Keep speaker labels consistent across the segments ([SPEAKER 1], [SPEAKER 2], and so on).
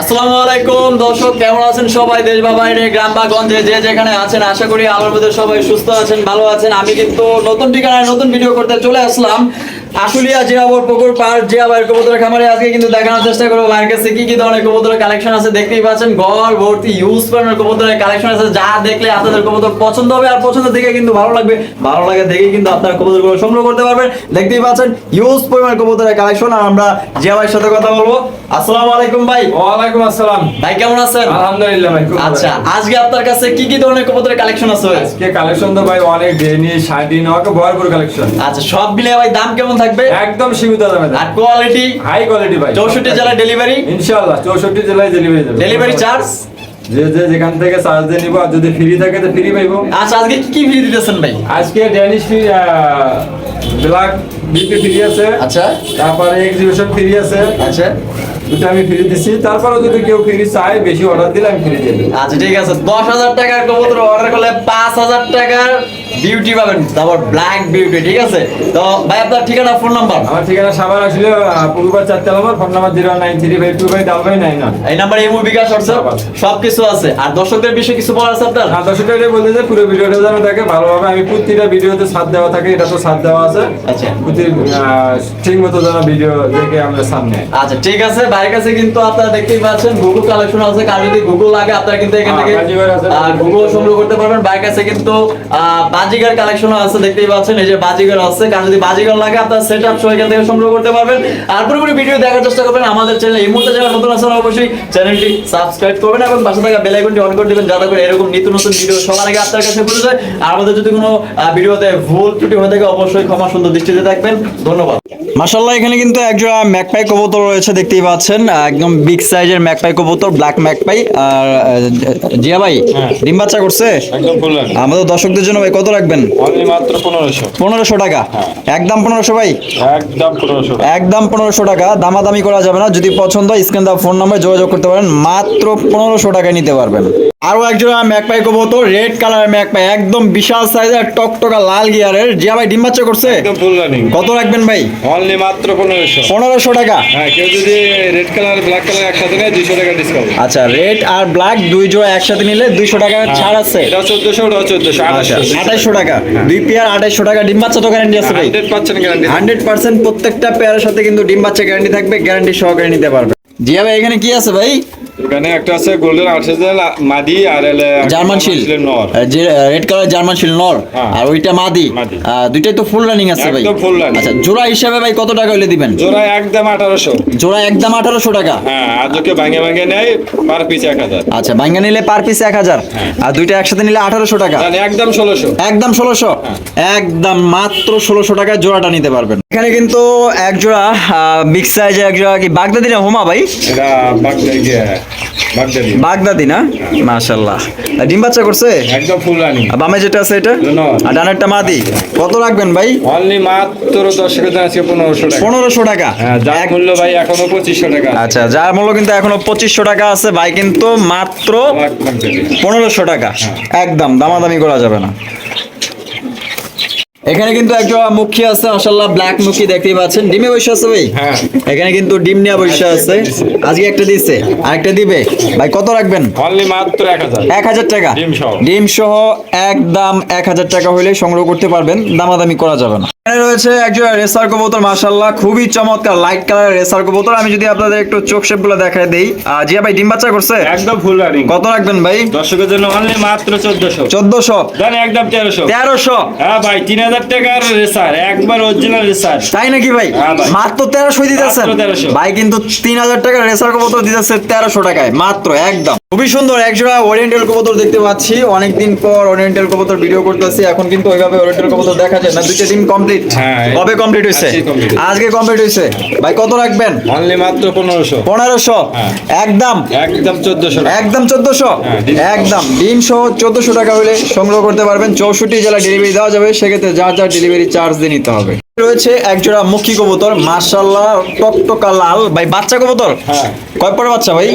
[SPEAKER 1] আসসালামু আলাইকুম, দর্শক, কেমন আছেন সবাই? দেশ বা বাইরে, গ্রাম বা গঞ্জে, যে যেখানে আছেন, আশা করি আলোর মধ্যে সবাই সুস্থ আছেন, ভালো আছেন। আমি কিন্তু নতুন ঠিকানায় নতুন ভিডিও করতে চলে আসলাম। আশুলিয়া জিয়াবর পুকুর পার জিয়া ভাইয়ের কবুতরের খামারে আজকে কিন্তু দেখানোর চেষ্টা করব। ভাইয়ের কাছে কি কি ধরনের কবুতরের কালেকশন আছে দেখতেই পাচ্ছেন। ঘর ভর্তি ইউজ করানোর কবুতরের কালেকশন আছে। যা দেখলে আপনাদের কবুতর পছন্দ হবে আর পছন্দ দেখে কিন্তু ভালো লাগবে। ভালো লাগে দেখে কিন্তু আপনার কবুতরগুলো সংগ্রহ করতে পারবেন। দেখতেই পাচ্ছেন ইউজ পরিমাণ কবুতরের কালেকশন আর আমরা জিয়া ভাইয়ের সাথে কথা বলব। আসসালামু আলাইকুম ভাই।
[SPEAKER 2] ওয়ালাইকুম আসসালাম।
[SPEAKER 1] ভাই কেমন আছেন?
[SPEAKER 2] আলহামদুলিল্লাহ ভাই
[SPEAKER 1] আচ্ছা আজকে আপনার কাছে কি কি ধরনের কবুতরের কালেকশন আছে
[SPEAKER 2] আজকে কালেকশন তো ভাই অনেক ডেনি শাড়ি নকে ভরপুর কালেকশন
[SPEAKER 1] আচ্ছা সব মিলে ভাই দাম কেমন থাকবে?
[SPEAKER 2] একদম সীমিত দামে।
[SPEAKER 1] আর কোয়ালিটি
[SPEAKER 2] হাই কোয়ালিটি ভাই।
[SPEAKER 1] চৌষট্টি জেলা ডেলিভারি
[SPEAKER 2] ইনশাআল্লাহ চৌষট্টি জেলায় ডেলিভারি দেবে।
[SPEAKER 1] ডেলিভারি চার্জ
[SPEAKER 2] যে যে যেখান থেকে চার্জ দিয়ে নিব আর যদি ফ্রি থাকে তো ফ্রি পাইবো।
[SPEAKER 1] আচ্ছা আজকে কি কি ফ্রি দিতেছেন ভাই?
[SPEAKER 2] আজকে Danish free black BP free আছে।
[SPEAKER 1] আচ্ছা।
[SPEAKER 2] তারপরে এক্সিবিশন ফ্রি আছে।
[SPEAKER 1] আচ্ছা।
[SPEAKER 2] দুটো আমি ফ্রি দিছি। তারপরে যদি কেউ ফ্রি চায় বেশি অর্ডার দিলে আমি ফ্রি দিয়ে
[SPEAKER 1] আচ্ছা ঠিক আছে। দশ হাজার টাকার কবুতর অর্ডার করলে পাঁচ হাজার টাকার বিউটি পাবেন তারপর ব্ল্যাক বিউটি ঠিক আছে? তো ভাই আপনার ঠিকানা ফোন নাম্বার
[SPEAKER 2] আমার ঠিকানা সাবার আসলে পুকুরবার চারটে নম্বর phone number zero nine three five two five double five nine
[SPEAKER 1] এই নাম্বারে কাজ করছে
[SPEAKER 2] সব।
[SPEAKER 1] সবকিছু আছে। আর দর্শকদের বিষয়ে কিছু বলার আছে আপনার?
[SPEAKER 2] হ্যাঁ দর্শকটা এটা বলতে যে পুরো ভিডিওটা যেন দেখে ভালোভাবে। আমি প্রতিটা ভিডিওতে সাথ দেওয়া থাকে এটা তো সাথ দেওয়া আছে।
[SPEAKER 1] আচ্ছা।
[SPEAKER 2] প্রতি ঠিক মতো যেন ভিডিও দেখে আমরা সামনে
[SPEAKER 1] আচ্ছা ঠিক আছে। ভাইয়ের কাছে কিন্তু আপনারা দেখতেই পাচ্ছেন গুগল কালেকশন আছে। কার যদি গুগল লাগে আপনারা কিন্তু এখান
[SPEAKER 2] হ্যাঁ,
[SPEAKER 1] থেকে গুগল সংগ্রহ করতে পারবেন। ভাইয়ের কাছে কিন্তু বাজিগার কালেকশনও আছে দেখতেই পাচ্ছেন এই যে বাজিগার আছে। কার যদি বাজিগার লাগে আপনারা সেট আপ সহ এখান থেকে সংগ্রহ করতে পারবেন। আর পুরোপুরি ভিডিও দেখার চেষ্টা করবেন আমাদের চ্যানেল এই মুহূর্তে যারা নতুন আছেন অবশ্যই চ্যানেলটি সাবস্ক্রাইব করবেন এবং পাশে থাকা বেল আইকনটি অন করে দিবেন যাতে করে এরকম নিত্য নতুন ভিডিও সবার আগে আপনার কাছে পৌঁছে যায়। আর আমাদের যদি কোনো ভিডিওতে ভুল ত্রুটি হয়ে থাকে অবশ্যই ক্ষমা সুন্দর দৃষ্টিতে থাকবেন ধন্যবাদ। মাশাল্লাহ এখানে কিন্তু একজোড়া ম্যাকপাই কবুতর রয়েছে দেখতেই পাচ্ছেন। একদম বিগ সাইজের ম্যাকপাই কবুতর ব্ল্যাক ম্যাকপাই। আর জিয়া ভাই
[SPEAKER 2] হ্যাঁ।
[SPEAKER 1] ডিম বাচ্চা করছে?
[SPEAKER 2] একদম ফুল
[SPEAKER 1] আমাদের দর্শকদের জন্য ভাই কত রাখবেন?
[SPEAKER 2] মাত্র পনেরোশো।
[SPEAKER 1] পনেরোশো টাকা। একদম পনেরোশো ভাই?
[SPEAKER 2] একদম পনেরোশো
[SPEAKER 1] একদম পনেরোশো টাকা। দামাদামি করা যাবে না। যদি পছন্দ হয় স্ক্রিন দা ফোন নাম্বার যোগাযোগ করতে পারেন। মাত্র পনেরোশো টাকায় নিতে পারবেন। আরও একজোড়া ম্যাকপাই কবুতর রেড কালার ম্যাকপাই একদম বিশাল সাইজের টকটকা লাল গিয়ারের জিয়া ভাই ডিম বাচ্চা করছে?
[SPEAKER 2] একদম ফুল রানিং
[SPEAKER 1] কত রাখবেন ভাই?
[SPEAKER 2] অনলি মাত্র পনেরোশো।
[SPEAKER 1] পনেরোশো টাকা।
[SPEAKER 2] হ্যাঁ কেউ যদি রেড কালার ব্ল্যাক কালার একসাথে নেয় দুইশো টাকা ডিসকাউন্ট
[SPEAKER 1] আচ্ছা রেড আর ব্ল্যাক দুই জোড়া একসাথে নিলে দুইশো টাকা ছাড় আছে।
[SPEAKER 2] এটা চোদ্দশো ওটা চোদ্দশো
[SPEAKER 1] আচ্ছা আঠাইশশো টাকা। দুই পেয়ার আঠাইশশো টাকা। ডিম বাচ্চা তো গ্যারান্টি আছে ভাই।
[SPEAKER 2] Hundred percent guarantee
[SPEAKER 1] hundred percent প্রত্যেকটা পেয়ারের সাথে কিন্তু ডিম বাচ্চা গ্যারান্টি থাকবে গ্যারান্টি সহকারে নিতে পারবে। জিয়া ভাই এখানে কি আছে ভাই?
[SPEAKER 2] এখানে একটা আছে গোল্ডেন আর্টিফিশিয়াল মাদি আর এলে
[SPEAKER 1] জার্মান শিল।
[SPEAKER 2] নর।
[SPEAKER 1] যে রেড কালার জার্মান শিল নর।
[SPEAKER 2] হ্যাঁ।
[SPEAKER 1] আর ওইটা মাদি। দুইটাই তো ফুল রানিং আছে ভাই।
[SPEAKER 2] full running।
[SPEAKER 1] আচ্ছা জোড়া হিসাবে ভাই কত টাকা হলে দিবেন?
[SPEAKER 2] জোড়া একদম আঠারোশো।
[SPEAKER 1] জোড়া একদম আঠারোশো টাকা।
[SPEAKER 2] হ্যাঁ আর কেউ ভাঙে ভাঙে নেয় পার পিস এক হাজার।
[SPEAKER 1] আচ্ছা ভাঙ্গা নিলে পার পিস এক হাজার। আর দুইটা একসাথে নিলে আঠারোশো টাকা।
[SPEAKER 2] একদম ষোলোশো।
[SPEAKER 1] একদম ষোলোশো। একদম মাত্র ষোলোশো টাকায় জোড়াটা নিতে পারবেন। এখানে কিন্তু এক জোড়া বিগ সাইজের এক জোড়া কি বাগদাদি না হোমা ভাই?
[SPEAKER 2] এটা বাগদাদি গিয়ে বাগদাদি।
[SPEAKER 1] না? মাশাল্লাহ ডিম বাচ্চা করছে?
[SPEAKER 2] একদম ফুল রানিং
[SPEAKER 1] আর বামে যেটা আছে এটা? আর ডানেরটা মাদি। কত রাখবেন ভাই?
[SPEAKER 2] অনলি মাত্র জন্য আজকে পনেরোশো টাকা।
[SPEAKER 1] পনেরোশো টাকা।
[SPEAKER 2] হ্যাঁ মূল্য ভাই এখনও পঁচিশশো টাকা।
[SPEAKER 1] আচ্ছা যার মূল্য কিন্তু এখনও পঁচিশশো টাকা আছে ভাই কিন্তু মাত্র। পনেরোশো টাকা। একদম দামাদামি করা যাবে না। এখানে কিন্তু একটা মুখী আছে মাশাআল্লাহ ব্ল্যাক মুখী দেখতেই পাচ্ছেন। ডিমে বসে আছে ভাই?
[SPEAKER 2] হ্যাঁ।
[SPEAKER 1] এখানে কিন্তু ডিম নিয়ে বসে আছে। আজকে একটা দিছে। আরেকটা দিবে? ভাই কত রাখবেন?
[SPEAKER 2] অনলি মাত্র এক হাজার।
[SPEAKER 1] এক হাজার টাকা।
[SPEAKER 2] ডিম সহ।
[SPEAKER 1] ডিম সহ একদম এক হাজার টাকা হলে সংগ্রহ করতে পারবেন। দামাদামি করা যাবে না। এখানে রয়েছে একজন রেসার কবুতর মাশাল্লাহ খুবই চমৎকার লাইট কালার রেসার কবুতর। আমি যদি আপনাদের একটু চোখ শেপগুলো দেখায় দেই জিয়া ভাই ডিম বাচ্চা করছে?
[SPEAKER 2] একদম ফুল রানিং
[SPEAKER 1] কত রাখবেন ভাই?
[SPEAKER 2] দর্শকের জন্য অনলি মাত্র চোদ্দশো।
[SPEAKER 1] চোদ্দশো?
[SPEAKER 2] জানি একদম তেরোশো।
[SPEAKER 1] তেরোশো?
[SPEAKER 2] হ্যাঁ ভাই তিন হাজার টাকার রেসার একবার অরিজিনাল রেসার।
[SPEAKER 1] তাই নাকি ভাই?
[SPEAKER 2] হ্যাঁ
[SPEAKER 1] মাত্র তেরোশো দিতেছেন? ভাই কিন্তু তিন হাজার টাকা রেসার কবুতর দিতেছে তেরোশো টাকায়। মাত্র একদম। খুবই সুন্দর একজোড়া ওরিয়েন্টাল কবুতর দেখতে পাচ্ছি। অনেকদিন পর ওরিয়েন্টাল কবুতর ভিডিও করতেছি এখন কিন্তু ওইভাবে ওরিয়েন্টাল কবুতর দেখা যায় না। দুইটা দিন কমপ্লিট
[SPEAKER 2] হ্যাঁ।
[SPEAKER 1] কবে কমপ্লিট হয়েছে
[SPEAKER 2] আজকে
[SPEAKER 1] কমপ্লিট হয়েছে ভাই কত রাখবেন?
[SPEAKER 2] অনলি মাত্র পনেরোশো।
[SPEAKER 1] পনেরোশো?
[SPEAKER 2] হ্যাঁ।
[SPEAKER 1] একদম?
[SPEAKER 2] একদম চোদ্দশো
[SPEAKER 1] একদম চোদ্দশো?
[SPEAKER 2] হ্যাঁ, ডিম।
[SPEAKER 1] একদম। ডিম সহ চোদ্দশো টাকা হলে সংগ্রহ করতে পারবেন। চৌষট্টি জেলা ডেলিভারি দেওয়া যাবে। সেক্ষেত্রে যার যার ডেলিভারি চার্জ দিয়ে নিতে হবে। রয়েছে একজোড়া মুখী কবুতর মার্শাল্লাহ টকটকা লাল। ভাই বাচ্চা কবুতর?
[SPEAKER 2] হ্যাঁ।
[SPEAKER 1] কয় পরে বাচ্চা ভাই?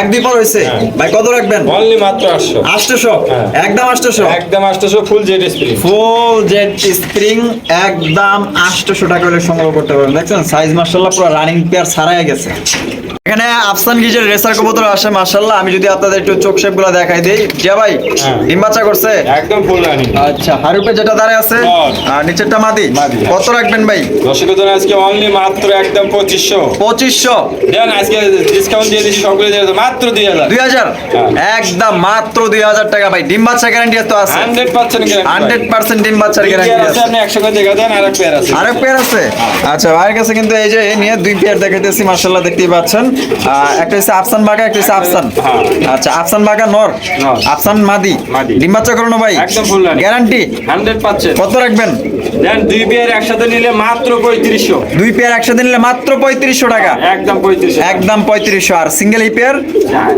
[SPEAKER 2] এক দুই পর।
[SPEAKER 1] হয়েছে? ভাই কত রাখবেন?
[SPEAKER 2] অনলি মাত্র আটশো।
[SPEAKER 1] আটশোশো?
[SPEAKER 2] হ্যাঁ।
[SPEAKER 1] একদম আটশোশো?
[SPEAKER 2] একদম আটশো full Z spring
[SPEAKER 1] full Z spring একদম আটশোশো টাকা হলে সংগ্রহ করতে পারবেন। দেখছেন সাইজ মার্শাল্লাহ পুরো রানিং পেয়ার ছাড়াই গেছে। এখানে আফসান গিজের রেসার কবুতর আসে মাশাল্লাহ আমি যদি আপনাদের একটু চোখ শেপগুলো দেখাই দিই। জিয়া ভাই
[SPEAKER 2] হ্যাঁ।
[SPEAKER 1] ডিম বাচ্চা করছে?
[SPEAKER 2] একদম ফুল রানি
[SPEAKER 1] আচ্ছা হারুপে যেটা দাঁড়ায় আছে
[SPEAKER 2] হ্যাঁ।
[SPEAKER 1] আর নিচেরটা মাদি?
[SPEAKER 2] মাদি।
[SPEAKER 1] কত রাখবেন ভাই?
[SPEAKER 2] দর্শকের জন্য আজকে অনলি মাত্র একদম পঁচিশশো।
[SPEAKER 1] পঁচিশশো?
[SPEAKER 2] দেন আজকে ডিসকাউন্ট দিয়ে দিচ্ছি সবগুলো দিয়ে মাত্র দুই হাজার।
[SPEAKER 1] দুই হাজার?
[SPEAKER 2] হ্যাঁ।
[SPEAKER 1] একদম মাত্র দুই হাজার টাকা ভাই। ডিম বাচ্চা গ্যারান্টি তো আছে।
[SPEAKER 2] হান্ড্রেড পার্সেন্ট
[SPEAKER 1] হান্ড্রেড পার্সেন্ট ডিম বাচ্চার গ্যারান্টি
[SPEAKER 2] আছে আপনি একশো করে দেখা দেন আর এক পেয়ার আছে।
[SPEAKER 1] আরেক পেয়ার আছে? আচ্ছা ভাইয়ের কাছে কিন্তু এই যে এই নিয়ে দুই পেয়ার দেখাইতেছি মার্শাল্লাহ দেখতেই পাচ্ছেন। একটা হচ্ছে আফসান বাগা একটা হচ্ছে আফসান।
[SPEAKER 2] হ্যাঁ।
[SPEAKER 1] আচ্ছা আফসান বাগা নর। আফসান মাদি। ডিম বাচ্চা করো ভাই।
[SPEAKER 2] একদম
[SPEAKER 1] গ্যারান্টি কত রাখবেন?
[SPEAKER 2] দেন দুই পেয়ার একসাথে নিলে মাত্র পঁয়ত্রিশশো।
[SPEAKER 1] দুই পেয়ার একসাথে নিলে মাত্র পঁয়ত্রিশশো টাকা।
[SPEAKER 2] একদম পঁয়ত্রিশশো
[SPEAKER 1] একদম পঁয়ত্রিশশো। আর সিঙ্গেল এই পেয়ার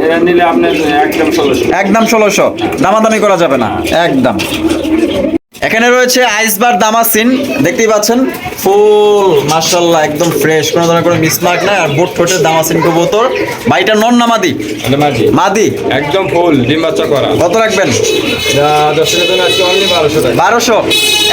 [SPEAKER 2] এটা নিলে আপনার একদম ষোলোশো।
[SPEAKER 1] একদম ষোলোশো। দামাদামি করা যাবে না। একদম। এখানে রয়েছে আইসবার দামাসিন দেখতেই পাচ্ছেন? ফুল মার্শাল্লাহ একদম ফ্রেশ কোনো ধরনের কোনো মিসমার্ক নাই আর বুট ঠোঁটের দামাসিন কবুতর। ভাইটা নন না মাদি? মাদি।
[SPEAKER 2] একদম ফুল ডিম বাচ্চা করা।
[SPEAKER 1] কত রাখবেন?
[SPEAKER 2] বারোশো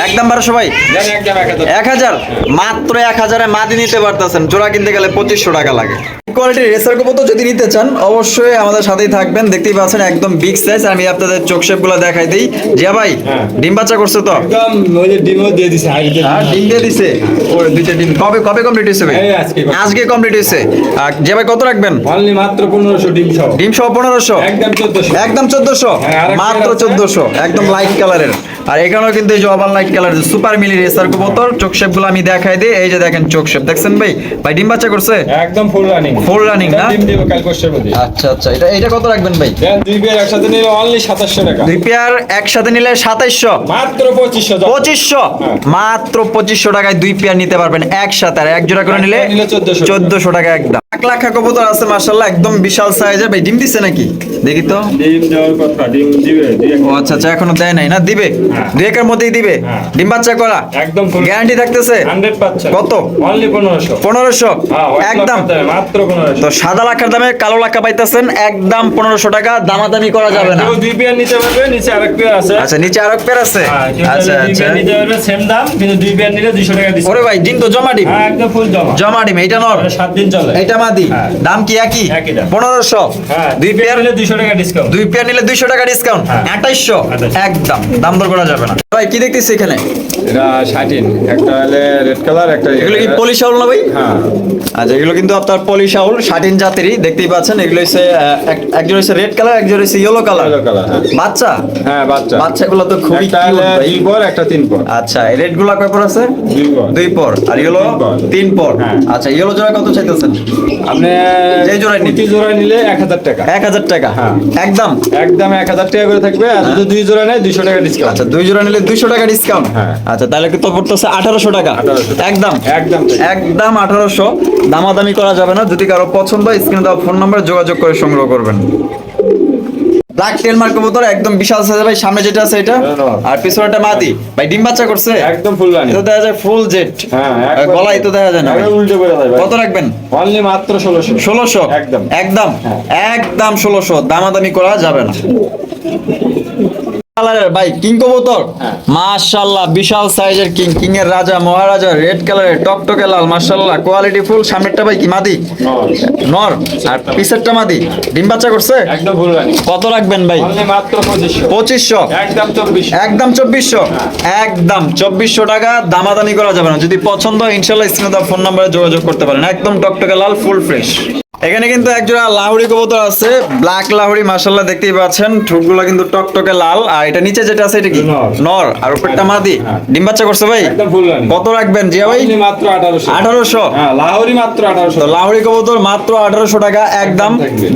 [SPEAKER 1] একদম বারোশো ভাই?
[SPEAKER 2] এক হাজার।
[SPEAKER 1] এক হাজার? মাত্র এক হাজারে মাদি নিতে পারতেছেন। জোড়া কিনতে গেলে পঁচিশশো টাকা লাগে। কোয়ালিটির রেসার কবুতর যদি নিতে চান অবশ্যই আমাদের সাথেই থাকবেন। দেখতেই পাচ্ছেন একদম বিগ সাইজ আমি আপনাদের চোখ শেপগুলো দেখাই দিই। জিয়া ভাই
[SPEAKER 2] হ্যাঁ।
[SPEAKER 1] ডিম বাচ্চা করছে তো?
[SPEAKER 2] একদম ওই যে ডিমও দিয়ে দিছে
[SPEAKER 1] আর ডিম দিয়ে দিছে? ওরে দুইটা ডিম। কবে কবে কমপ্লিট হয়েছে ভাই?
[SPEAKER 2] আজকে।
[SPEAKER 1] আজকে কমপ্লিট হয়েছে। আর জিয়া ভাই কত রাখবেন?
[SPEAKER 2] অনলি মাত্র পনেরোশো ডিম সহ।
[SPEAKER 1] ডিম সহ পনেরোশো?
[SPEAKER 2] একদম চোদ্দশো।
[SPEAKER 1] একদম চোদ্দশো?
[SPEAKER 2] হ্যাঁ, আরেকটা
[SPEAKER 1] মাত্র
[SPEAKER 2] আছে।
[SPEAKER 1] চোদ্দশো। একদম লাইট কালারের আর এখানেও কিন্তু এই যে ওভার লাইট কালারের সুপার মিলি রেসার কবুতর চোখ শেপগুলো আমি দেখাই দিই। এই যে দেখেন চোখ শেপ। দেখছেন ভাই? ভাই ডিম বাচ্চা করছে?
[SPEAKER 2] একদম ফুল রানিং
[SPEAKER 1] Full running, না?
[SPEAKER 2] ডিম দিব কাল কোষ্ঠের মধ্যে
[SPEAKER 1] আচ্ছা আচ্ছা। এটা এটা কত রাখবেন ভাই?
[SPEAKER 2] দুই পেয়ার একসাথে নিলে অনলি সাতাশশো টাকা।
[SPEAKER 1] দুই পেয়ার একসাথে নিলে সাতাইশশো।
[SPEAKER 2] মাত্র পঁচিশশো
[SPEAKER 1] পঁচিশশো?
[SPEAKER 2] হ্যাঁ।
[SPEAKER 1] মাত্র পঁচিশশো টাকায় দুই পেয়ার নিতে পারবেন একসাথে। আর এক জোড়া করে নিলে
[SPEAKER 2] নিলে 1400
[SPEAKER 1] চোদ্দশো টাকা একদম। এক লাখ কবুতর আছে মার্শাল্লাহ একদম বিশাল সাইজের ভাই ডিম দিচ্ছে নাকি? দেখি তো।
[SPEAKER 2] ডিম দেওয়ার কথা ডিম দিবে
[SPEAKER 1] ও আচ্ছা আচ্ছা এখনও দেয় নাই না? দিবে?
[SPEAKER 2] হ্যাঁ।
[SPEAKER 1] দুই একের মধ্যেই দিবে?
[SPEAKER 2] হ্যাঁ।
[SPEAKER 1] ডিম বাচ্চা করা?
[SPEAKER 2] একদম
[SPEAKER 1] গ্যারান্টি থাকতেছে?
[SPEAKER 2] হান্ড্রেড পাচ্ছেন
[SPEAKER 1] কত?
[SPEAKER 2] অনলি
[SPEAKER 1] একদম।
[SPEAKER 2] মাত্র
[SPEAKER 1] তো সাদা লাখার দামে কালো লাখা পাইতেছেন একদম পনেরোশো টাকা দামাদামি করা যাবে না।
[SPEAKER 2] কেউ দুই পেয়ার নিতে পারবে নিচে আরেক পেয়ার আছে।
[SPEAKER 1] আচ্ছা নিচে আরও পের আছে?
[SPEAKER 2] হ্যাঁ,
[SPEAKER 1] আচ্ছা আচ্ছা।
[SPEAKER 2] নিতে পারবে সেম দাম কিন্তু দুই পেয়ার নিলে দুইশো টাকা দিচ্ছে
[SPEAKER 1] ওরে ভাই ডিম তো জমা ডিম।
[SPEAKER 2] হ্যাঁ একদম ফুল জমা।
[SPEAKER 1] জমা ডিম এইটা নর।
[SPEAKER 2] এটা সাত দিন চলে।
[SPEAKER 1] এইটা মাদি।
[SPEAKER 2] হ্যাঁ।
[SPEAKER 1] দাম কি একই?
[SPEAKER 2] একই
[SPEAKER 1] পনেরোশো।
[SPEAKER 2] হ্যাঁ
[SPEAKER 1] দুই পেয়ার
[SPEAKER 2] নিলে দুইশো টাকা ডিসকাউন্ট
[SPEAKER 1] দুই পেয়ার নিলে দুইশো টাকা ডিসকাউন্ট। আঠাইশশো।
[SPEAKER 2] 2800
[SPEAKER 1] একদম। দাম দর করা যাবে না। ভাই কি দেখতেছি এখানে?
[SPEAKER 2] এটা একটা হলে রেড কালার একটা
[SPEAKER 1] এগুলো কি পলি শাউল না ভাই?
[SPEAKER 2] হ্যাঁ।
[SPEAKER 1] আচ্ছা এগুলো কিন্তু আপনার পলি শাউল শাটিন জাতেরই দেখতেই পাচ্ছেন এগুলো হচ্ছে একজন হচ্ছে রেড কালার একজন হচ্ছে ইয়েলো কালার
[SPEAKER 2] Yellow color, হ্যাঁ।
[SPEAKER 1] বাচ্চা?
[SPEAKER 2] হ্যাঁ বাচ্চা।
[SPEAKER 1] বাচ্চাগুলো তো খুবই
[SPEAKER 2] দুই পর একটা তিন পর।
[SPEAKER 1] আচ্ছা রেডগুলা কয় পর আছে?
[SPEAKER 2] দুই পর।
[SPEAKER 1] দুই পর। আর ইয়েলো
[SPEAKER 2] তিন পর। হ্যাঁ।
[SPEAKER 1] আচ্ছা ইয়েলো জোড়া কত চাইতেছেন?
[SPEAKER 2] আপনি
[SPEAKER 1] যেই জোড়ায় নিতে।
[SPEAKER 2] জোড়ায় নিলে এক হাজার টাকা।
[SPEAKER 1] এক হাজার টাকা?
[SPEAKER 2] হ্যাঁ।
[SPEAKER 1] একদম?
[SPEAKER 2] একদম এক হাজার টাকা করে থাকবে আর যদি দুই জোড়া নেয় দুইশো টাকা ডিসকাউন্ট
[SPEAKER 1] আচ্ছা দুই জোড়া নিলে দুইশো টাকা ডিসকাউন্ট
[SPEAKER 2] হ্যাঁ।
[SPEAKER 1] আচ্ছা তাহলে কিন্তু পড়তেছে আঠারোশো
[SPEAKER 2] 1800 টাকা।
[SPEAKER 1] একদম?
[SPEAKER 2] একদম।
[SPEAKER 1] একদম আঠারোশো। দামাদামি করা যাবে না যদি কারও পছন্দ হয় স্ক্রিনে দেওয়া ফোন নাম্বারে যোগাযোগ করে সংগ্রহ করবেন। ব্ল্যাক টেল মার্ক কবুতর একদম বিশাল সাইজ ভাই সামনে যেটা আছে এটা। আর পিছনেটা মাদি। ভাই ডিম বাচ্চা করছে?
[SPEAKER 2] একদম ফুল রানি
[SPEAKER 1] এটা দেখা যায় ফুল জেট
[SPEAKER 2] হ্যাঁ
[SPEAKER 1] গলায় তো দেখা যায় না ভাই।
[SPEAKER 2] উল্টে করে ভাই।
[SPEAKER 1] কত রাখবেন?
[SPEAKER 2] অনলি মাত্র ষোলোশো।
[SPEAKER 1] ষোলোশো?
[SPEAKER 2] একদম।
[SPEAKER 1] একদম? একদম ষোলোশো। দামাদামি করা যাবে না। কালারের ভাই কিং কবুতর।
[SPEAKER 2] হ্যাঁ।
[SPEAKER 1] মাশাআল্লাহ বিশাল সাইজের কিং কিং এর রাজা মহারাজা রেড কালারের টকটকে লাল মাশাআল্লাহ কোয়ালিটি ফুল সামনেরটা ভাই কি মাদি?
[SPEAKER 2] নর।
[SPEAKER 1] আর পিছেরটা মাদি? ডিম বাচ্চা করছে?
[SPEAKER 2] একদম
[SPEAKER 1] কত রাখবেন ভাই?
[SPEAKER 2] মাত্র একদম চব্বিশ
[SPEAKER 1] একদম চব্বিশশো? একদম চব্বিশশো টাকা দামাদামি করা যাবে না। যদি পছন্দ হয় ইনশাল্লাহ স্ক্রিনে ফোন নাম্বারে যোগাযোগ করতে পারেন। একদম টকটকে লাল ফুল ফ্রেশ এখানে কিন্তু একজোড়া লাহুড়ি কবুতর আছে ব্ল্যাক লাহুড়ি মাশাল্লাহ দেখতেই পাচ্ছেন। ঠোঁটগুলো কিন্তু টকটকে লাল। আর এটা নিচে যেটা আছে এটা কি?
[SPEAKER 2] নর।
[SPEAKER 1] আর উপরটা মাদি।
[SPEAKER 2] হ্যাঁ।
[SPEAKER 1] ডিম বাচ্চা করছে ভাই?
[SPEAKER 2] একদম ফুল রানি
[SPEAKER 1] কত রাখবেন জিয়া ভাই?
[SPEAKER 2] মাত্র আঠারোশো।
[SPEAKER 1] আঠারোশো।
[SPEAKER 2] হ্যাঁ লাহোরি মাত্র আঠারোশো।
[SPEAKER 1] তো লাহুড়ি কবুতর মাত্র আঠারোশো টাকা। একদম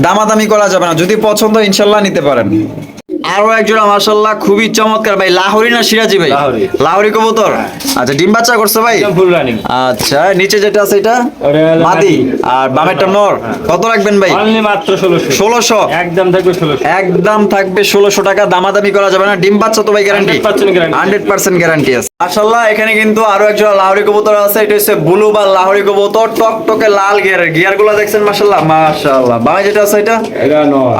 [SPEAKER 1] দামাদামি করা যাবে না। যদি পছন্দ ইনশাআল্লাহ ইনশাল্লাহ নিতে পারেন। আরও একজোড়া মাশাআল্লাহ খুবই চমৎকার ভাই। লাহোরি না সিরাজি ভাই?
[SPEAKER 2] লাহোরি।
[SPEAKER 1] কবুতর? আচ্ছা ডিম বাচ্চা করছে ভাই? আচ্ছা নিচে যেটা আছে এটা? মাদি। আর বামেরটা নর। কত রাখবেন ভাই?
[SPEAKER 2] মাত্র ষোলোশো। একদম থাকবে ষোলোশো।
[SPEAKER 1] একদম থাকবে ষোলোশো টাকা। দামাদামি করা যাবে না। ডিম বাচ্চা তো ভাই গ্যারান্টি
[SPEAKER 2] 100%
[SPEAKER 1] হান্ড্রেড পার্সেন্ট গ্যারান্টি আছে। মাশাল্লাহ এখানে কিন্তু আরও একজন লাহরি কবুতর আছে। এটা হচ্ছে ব্লু বা লাহরি কবুতর টক টকে লাল গিয়ার গিয়ারগুলা দেখছেন মাশাল্লাহ মাশাল্লাহ বামে যেটা আছে এটা?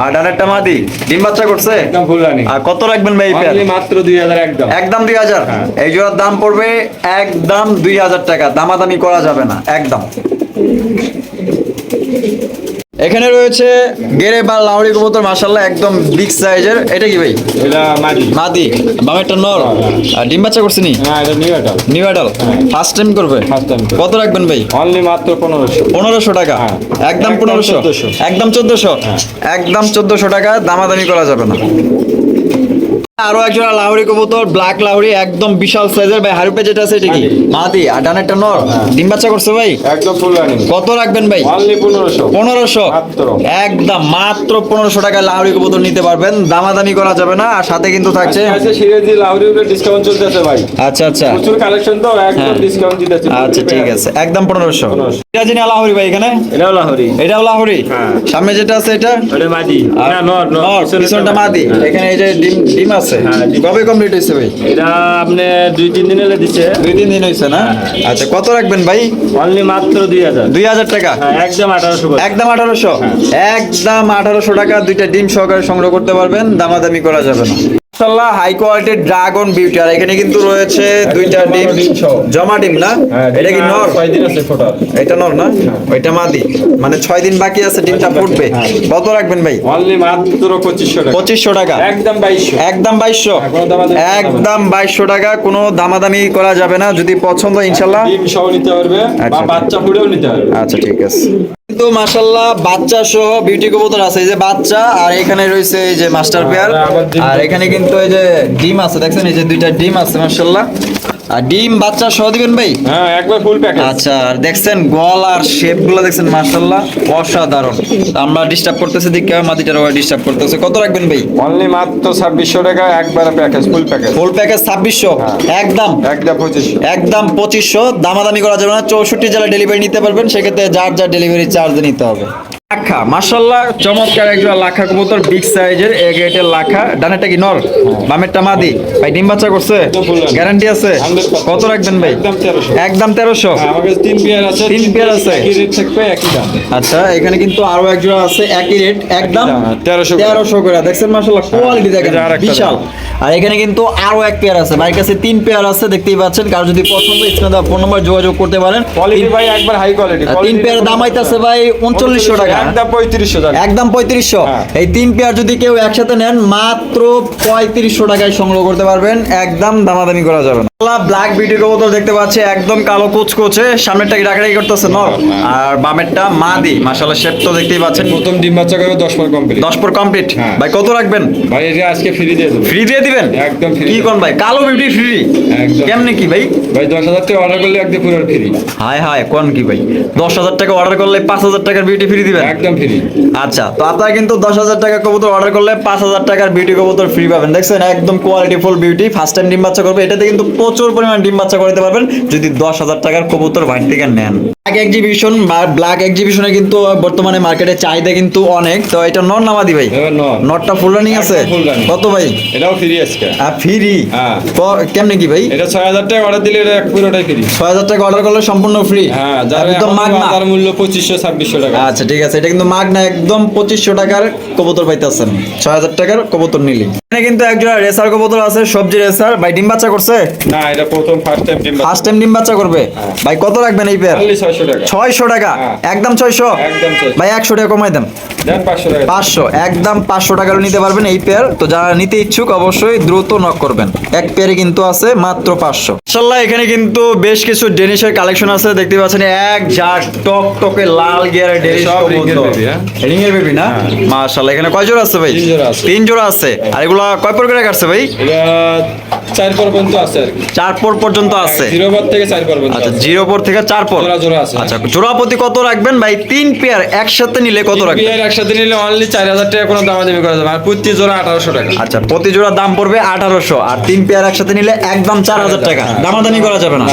[SPEAKER 1] আর ডানেরটা মাদি। ডিম বাচ্চা করছে?
[SPEAKER 2] একদম ফুল রানি
[SPEAKER 1] আর কত রাখবেন ভাই পেয়ার?
[SPEAKER 2] মাত্র দুই হাজার একদম।
[SPEAKER 1] একদম দুই হাজার?
[SPEAKER 2] হ্যাঁ।
[SPEAKER 1] এই জোড়ার দাম পড়বে একদম দুই হাজার টাকা। দামাদামি করা যাবে না একদম। এখানে রয়েছে গেরে বা লাউড়ি কবুতর মাশাল্লাহ একদম বিগ সাইজের এটা কি ভাই?
[SPEAKER 2] এটা মাদি।
[SPEAKER 1] মাদি। বামেরটা নর। আর ডিম বাচ্চা করছে নি?
[SPEAKER 2] না এটা new adult
[SPEAKER 1] new adult first time করবে?
[SPEAKER 2] ফার্স্ট টাইম
[SPEAKER 1] কত রাখবেন ভাই?
[SPEAKER 2] অনলি মাত্র পনেরোশো।
[SPEAKER 1] পনেরোশো টাকা?
[SPEAKER 2] হ্যাঁ।
[SPEAKER 1] একদম
[SPEAKER 2] একদম
[SPEAKER 1] পনেরোশো?
[SPEAKER 2] 1400
[SPEAKER 1] একদম চোদ্দশো? একদম চোদ্দশো টাকা দামাদামি করা যাবে না। আরও একজন লাহরি কবুতর ব্ল্যাক লাহরি একদম বিশাল সাইজের ভাই। হারুপে যেটা আছে এটা কি? মাদি আর ডানেরটা নর? ডিম বাচ্চা করছে ভাই?
[SPEAKER 2] একদম ফুল রানিং
[SPEAKER 1] কত রাখবেন ভাই?
[SPEAKER 2] অনলি পনেরোশো।
[SPEAKER 1] পনেরোশো?
[SPEAKER 2] মাত্র।
[SPEAKER 1] একদম মাত্র পনেরোশো টাকা লাহরি কবুতর নিতে পারবেন। দামাদামি করা যাবে না আর সাথে কিন্তু থাকছে
[SPEAKER 2] আছে লাউরি উপরে ডিসকাউন্ট চলতেছে ভাই।
[SPEAKER 1] আচ্ছা আচ্ছা।
[SPEAKER 2] প্রচুর কালেকশন তো একদম
[SPEAKER 1] হ্যাঁ।
[SPEAKER 2] ডিসকাউন্ট দিতেছে।
[SPEAKER 1] আচ্ছা ঠিক আছে। একদম পনেরোশো।
[SPEAKER 2] 1500
[SPEAKER 1] এটা যিনি লাহরি ভাই এখানে?
[SPEAKER 2] এটাও লাহরি।
[SPEAKER 1] এটাও লাহরি?
[SPEAKER 2] হ্যাঁ।
[SPEAKER 1] সামনে যেটা আছে এটা?
[SPEAKER 2] মাটি
[SPEAKER 1] আর
[SPEAKER 2] না নর নর
[SPEAKER 1] পিছনটা মাদি।
[SPEAKER 2] হ্যাঁ।
[SPEAKER 1] এখানে এই যে ডিম ডিম আছে।
[SPEAKER 2] হ্যাঁ,
[SPEAKER 1] কবে কমপ্লিট হয়েছে ভাই?
[SPEAKER 2] এটা আপনি দুই তিন দিন এলে দিচ্ছে।
[SPEAKER 1] দুই তিন দিন হয়েছে না?
[SPEAKER 2] হ্যাঁ।
[SPEAKER 1] আচ্ছা কত রাখবেন ভাই?
[SPEAKER 2] অনলি মাত্র দুই হাজার।
[SPEAKER 1] দুই হাজার টাকা?
[SPEAKER 2] হ্যাঁ একদম আঠারোশো
[SPEAKER 1] একদম আঠারোশো? একদম আঠারোশো টাকা দুইটা ডিম সহকারে সংগ্রহ করতে পারবেন দামাদামি করা যাবে না। মাশাআল্লাহ হাই কোয়ালিটির ড্রাগন বিউটি আর এখানে কিন্তু রয়েছে দুইটা ডিম। জমা ডিম না? এটা কি নর?
[SPEAKER 2] দিন আছে ফোটার
[SPEAKER 1] এটা নর না? ওইটা মাদি। মানে ছয় দিন বাকি আছে ডিমটা ফুটবে। কত রাখবেন ভাই?
[SPEAKER 2] অনলি মাত্র পঁচিশশো টাকা।
[SPEAKER 1] টাকা।
[SPEAKER 2] একদম বাইশশো।
[SPEAKER 1] একদম
[SPEAKER 2] হ্যাঁ।
[SPEAKER 1] একদম টাকা কোনো দামাদামি করা যাবে না। যদি পছন্দ ইনশাল্লাহ
[SPEAKER 2] ডিম সহ নিতে পারবে বা
[SPEAKER 1] আচ্ছা।
[SPEAKER 2] বাচ্চা ফুটেও নিতে পারবে।
[SPEAKER 1] আচ্ছা ঠিক আছে। কিন্তু মাশাল্লাহ বাচ্চা সহ বিউটি কবুতর আছে। এই যে বাচ্চা আর এখানে রয়েছে এই যে মাস্টার পেয়ার।
[SPEAKER 2] আর
[SPEAKER 1] এখানে কিন্তু এই যে ডিম আছে দেখছেন? এই যে দুইটা ডিম আছে মাশাল্লাহ আর ডিম বাচ্চা সহ দিবেন ভাই?
[SPEAKER 2] হ্যাঁ একবার ফুল প্যাকেজ
[SPEAKER 1] আচ্ছা আর দেখছেন গল আর শেপগুলো দেখছেন মাশাল্লাহ অসাধারণ। আমরা ডিস্টার্ব করতেছি দিকে মাটিটার ওরা ডিস্টার্ব করতেছে। কত রাখবেন ভাই?
[SPEAKER 2] অনলি মাত্র ছাব্বিশশো টাকা একবার package full package
[SPEAKER 1] full package ছাব্বিশশো? একদম?
[SPEAKER 2] একদম পঁচিশশো।
[SPEAKER 1] একদম পঁচিশশো? দামাদামি করা যাবে না চৌষট্টি জেলা ডেলিভারি নিতে পারবেন সেক্ষেত্রে যার যার ডেলিভারি চার্জ নিতে হবে। লাখা মাশাল্লাহ চমৎকার একজন লাখা কবুতর বিগ সাইজের এ গ্রেটের লাখা। ডানেরটা কি নর? বামেরটা মাদি। ভাই ডিম বাচ্চা করছে। গ্যারান্টি আছে? কত রাখবেন ভাই?
[SPEAKER 2] একদম 1300
[SPEAKER 1] একদম তেরোশো।
[SPEAKER 2] হ্যাঁ, তিন পেয়ার আছে
[SPEAKER 1] তিন পেয়ার আছে। আচ্ছা এখানে কিন্তু আরও একজন আছে একই রেট একদম
[SPEAKER 2] দাম, হ্যাঁ, 1300 করে।
[SPEAKER 1] তেরোশো করে। দেখছেন মাশাল্লাহ কোয়ালিটি দেখেন
[SPEAKER 2] এই যে আরেকটা
[SPEAKER 1] বিশাল। আর এখানে কিন্তু আরও এক পেয়ার আছে। ভাইয়ের কাছে তিন পেয়ার আছে দেখতেই পাচ্ছেন। কার যদি পছন্দ স্ক্রিনে ফোন নাম্বার যোগাযোগ করতে পারেন।
[SPEAKER 2] কোয়ালিটি ভাই একবার হাই কোয়ালিটি
[SPEAKER 1] তিন পেয়ার দাম আইতাছে ভাই উনচল্লিশশো টাকা।
[SPEAKER 2] একদম পঁয়ত্রিশশো
[SPEAKER 1] একদম পঁয়ত্রিশশো।
[SPEAKER 2] হ্যাঁ।
[SPEAKER 1] এই তিন পেয়ার যদি কেউ একসাথে নেন মাত্র পঁয়ত্রিশশো টাকায় সংগ্রহ করতে পারবেন। একদম দামাদামি করা যাবে না। ব্ল্যাক কবুতর দেখতে পাচ্ছি একদম কালো কুচকুচে সামনেরটা কি ডাকাডাকি করতেছে? নর। আর বামেরটা মাদি মাশাআল্লাহ শেপ তো দেখতেই পাচ্ছেন।
[SPEAKER 2] প্রথম ডিম বাচ্চা করে দশ পর কমপ্লিট
[SPEAKER 1] দশ পর কমপ্লিট
[SPEAKER 2] হ্যাঁ।
[SPEAKER 1] ভাই কত রাখবেন?
[SPEAKER 2] ভাই এটা আজকে ফ্রি দিয়ে দেবো।
[SPEAKER 1] ফ্রি দিয়ে দিবেন?
[SPEAKER 2] একদম free।
[SPEAKER 1] কি কোন ভাই? কালো বিউটি ফ্রি
[SPEAKER 2] একদম।
[SPEAKER 1] কেমনে কি ভাই?
[SPEAKER 2] ভাই দশ হাজার টাকা অর্ডার করলে একদম পুরো ফ্রি
[SPEAKER 1] হায় হায় কোন কি ভাই? দশ হাজার টাকা অর্ডার করলে পাঁচ হাজার টাকার বিউটি ফ্রি দিবেন?
[SPEAKER 2] একদম ফ্রি
[SPEAKER 1] আচ্ছা তো আপনারা কিন্তু দশ হাজার টাকা কবুতর অর্ডার করলে পাঁচ হাজার টাকার বিউটি কবুতর ফ্রি পাবেন। দেখছেন একদম quality full beauty first time ডিম বাচ্চা করবে। এটাতে কিন্তু প্রচুর পরিমাণ ডিম বাচ্চা করতে পারবেন। যদি দশ হাজার টাকার কবুতর বাইর থেকে নেন। ব্ল্যাক এক্সিবিশন বা ব্ল্যাক এক্সিবিশনে কিন্তু বর্তমানে মার্কেটে চাহিদা কিন্তু অনেক। তো এটা নর নামাদি ভাই? নটটা ফুল রানিং আছে। কত ভাই?
[SPEAKER 2] এটাও ফ্রি আজকে।
[SPEAKER 1] ফ্রি
[SPEAKER 2] হ্যাঁ।
[SPEAKER 1] কেমনে কি ভাই?
[SPEAKER 2] এটা ছয় হাজার টাকা অর্ডার দিলে এটা পুরোটাই ফ্রি
[SPEAKER 1] ছয় হাজার টাকা অর্ডার করলে সম্পূর্ণ ফ্রি
[SPEAKER 2] হ্যাঁ বাজার মূল্য পঁচিশশো ছাব্বিশশো টাকা।
[SPEAKER 1] আচ্ছা ঠিক আছে। এটা কিন্তু মাগ মাগনা একদম পঁচিশশো টাকার কবুতর পাইতেছেন। ছয় হাজার টাকার কবুতর নিলি এখানে কিন্তু একজন রেসার কবুতর আছে সবজি রেসার। ভাই ডিম বাচ্চা করছে?
[SPEAKER 2] না এটা প্রথম ফার্স্ট টাইম ডিম
[SPEAKER 1] ফার্স্ট টাইম ডিম বাচ্চা করবে? ভাই কত রাখবেন এই পেয়ার
[SPEAKER 2] অনলি ছয়শো টাকা।
[SPEAKER 1] ছয়শো টাকা?
[SPEAKER 2] হ্যাঁ।
[SPEAKER 1] একদম ছয়শো?
[SPEAKER 2] একদম 600
[SPEAKER 1] ভাই একশো টাকা কমাই দেন।
[SPEAKER 2] পাঁচশো
[SPEAKER 1] একদম পাঁচশো টাকার নিতে পারবেন এই পেয়ার তো যারা নিতে ইচ্ছুক অবশ্যই দ্রুত নক করবেন। এক পেয়ারে কিন্তু আছে মাত্র পাঁচশো। এখানে কিন্তু বেশ কিছু ডেনিশের কালেকশন আছে। দেখতে পাচ্ছেন এক টক টকে লাল গিয়ারের ডেনিশ
[SPEAKER 2] হ্যাঁ?
[SPEAKER 1] রিং এর বেবি না মাশাআল্লাহ এখানে কয় জোড়া আছে ভাই?
[SPEAKER 2] তিন জোড়া আছে।
[SPEAKER 1] আর এগুলা কয় পর করে কাটছে ভাই?
[SPEAKER 2] চার পর পর্যন্ত আছে
[SPEAKER 1] চার পর পর্যন্ত আছে।
[SPEAKER 2] জিরো পর থেকে চার পর
[SPEAKER 1] আচ্ছা জিরো পর থেকে চার পর?
[SPEAKER 2] জোড়া জোড়া আছে।
[SPEAKER 1] আচ্ছা জোড়া প্রতি কত রাখবেন ভাই? তিন পেয়ার একসাথে নিলে কত রাখবেন?
[SPEAKER 2] একসাথে নিলে অনলি চার হাজার টাকা কোনো দামাদামি করা যাবে আর প্রতি জোড়া আঠারোশো টাকা।
[SPEAKER 1] আচ্ছা প্রতি জোড়া দাম পড়বে আঠারোশো আর তিন পেয়ার একসাথে নিলে একদম চার হাজার টাকা। দামাদামি করা যাবে না।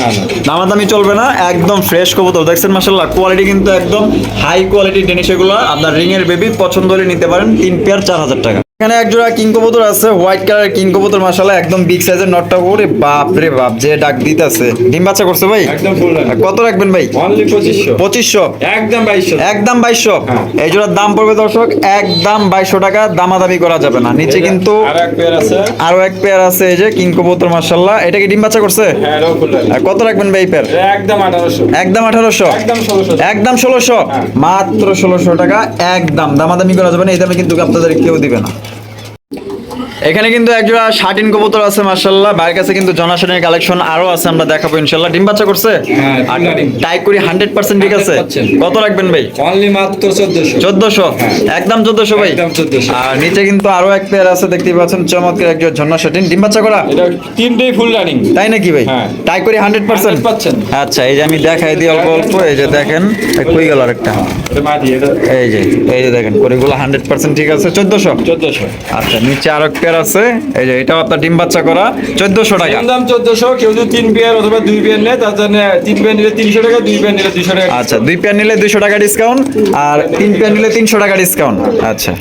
[SPEAKER 1] দামাদামি চলবে না একদম ফ্রেশ কবুতর। দেখছেন মাসাল্লাহ কোয়ালিটি কিন্তু একদম হাই কোয়ালিটি জিনিস এগুলো। আপনার রিং এর বেবি পছন্দ হলে নিতে পারেন তিন পেয়ার চার হাজার টাকা। এখানে এক জোড়া কিং কবুতর আছে হোয়াইট কালার কিং কবুতর মাশাআল্লাহ একদম বিগ সাইজের নটটা ওরে বাপ রে বাপ যে ডাক দিতেছে। ডিম বাচ্চা করছে ভাই?
[SPEAKER 2] একদম ফুল
[SPEAKER 1] কত রাখবেন ভাই?
[SPEAKER 2] অনলি পঁচিশশো।
[SPEAKER 1] পঁচিশশো?
[SPEAKER 2] একদম বাইশশো।
[SPEAKER 1] একদম বাইশশো?
[SPEAKER 2] হ্যাঁ।
[SPEAKER 1] এই জোড়ার দাম পড়বে দর্শক একদম বাইশশো টাকা দামাদামি করা যাবে না। নিচে কিন্তু
[SPEAKER 2] আর এক পেয়ার আছে।
[SPEAKER 1] আরও এক পেয়ার আছে এই যে কিং কবুতর মাশাআল্লাহ। এটা কি ডিম বাচ্চা করছে?
[SPEAKER 2] হ্যাঁ
[SPEAKER 1] কত রাখবেন ভাই পেয়ার
[SPEAKER 2] একদম আঠারোশো।
[SPEAKER 1] একদম আঠারোশো?
[SPEAKER 2] একদম ষোলোশো।
[SPEAKER 1] একদম ষোলোশো?
[SPEAKER 2] হ্যাঁ।
[SPEAKER 1] মাত্র ষোলোশো টাকা একদম। দামাদামি করা যাবে না এই দামে কিন্তু আপনাদের কেউ দিবে না। এখানে কিন্তু একজোড়া শার্টিন কবুতর আছে মার্শাল্লাহ বাইরের কাছে কিন্তু জনাশনের কালেকশন আরও আছে আমরা দেখাবো ইনশাল্লাহ ডিম বাচ্চা করছে?
[SPEAKER 2] হ্যাঁ,
[SPEAKER 1] আর
[SPEAKER 2] ফুল
[SPEAKER 1] টাই করি হান্ড্রেড পার্সেন্ট ঠিক আছে। কত রাখবেন ভাই?
[SPEAKER 2] অনলি মাত্র চোদ্দশো।
[SPEAKER 1] চোদ্দশো? একদম চোদ্দশো ভাই?
[SPEAKER 2] একদম 1400
[SPEAKER 1] আর নিচে কিন্তু আরও এক পেয়ার আছে দেখতেই পাচ্ছেন চমৎকার একজন ঝর্ণা শার্টিন ডিম বাচ্চা করা?
[SPEAKER 2] এটা তিনটেই ফুল রানিং
[SPEAKER 1] তাই নাকি ভাই?
[SPEAKER 2] হ্যাঁ।
[SPEAKER 1] টাই করি হান্ড্রেড পার্সেন্ট?
[SPEAKER 2] 100%
[SPEAKER 1] আচ্ছা এই যে আমি দেখাই দিই অল্প অল্প এই যে দেখেন কই গেল আরেকটা? এই যে এই যে দেখেন করিগুলো হান্ড্রেড পার্সেন্ট ঠিক আছে চোদ্দশো?
[SPEAKER 2] চোদ্দশো।
[SPEAKER 1] আচ্ছা নিচে আরও এক পেয়ার আছে। এই যে এটাও আপনার ডিম বাচ্চা করা চোদ্দশো টাকা।
[SPEAKER 2] দাম চোদ্দশো কেউ যদি তিন পেয়ার অথবা দুই পেয়ার নেয় তার জন্য তিন পেয়ার নিলে তিনশো টাকা দুই পেয়ার নিলে দুইশো টাকা
[SPEAKER 1] আচ্ছা দুই পেয়ার নিলে দুইশো টাকা ডিসকাউন্ট আর তিন পেয়ার নিলে তিনশো টাকা ডিসকাউন্ট আচ্ছা।